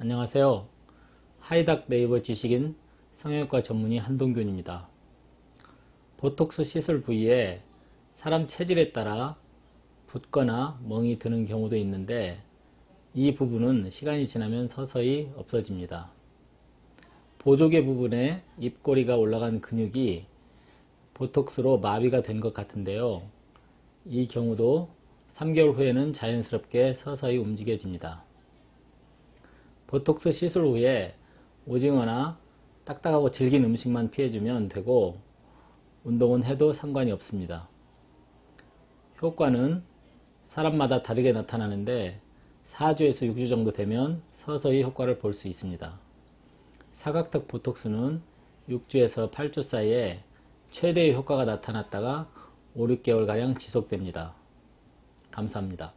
안녕하세요. 하이닥 네이버 지식인 성형외과 전문의 한동균입니다. 보톡스 시술 부위에 사람 체질에 따라 붓거나 멍이 드는 경우도 있는데 이 부분은 시간이 지나면 서서히 없어집니다. 보조개 부분에 입꼬리가 올라간 근육이 보톡스로 마비가 된 것 같은데요. 이 경우도 3개월 후에는 자연스럽게 서서히 움직여집니다. 보톡스 시술 후에 오징어나 딱딱하고 질긴 음식만 피해주면 되고 운동은 해도 상관이 없습니다. 효과는 사람마다 다르게 나타나는데 4주에서 6주 정도 되면 서서히 효과를 볼 수 있습니다. 사각턱 보톡스는 6주에서 8주 사이에 최대의 효과가 나타났다가 5, 6개월가량 지속됩니다. 감사합니다.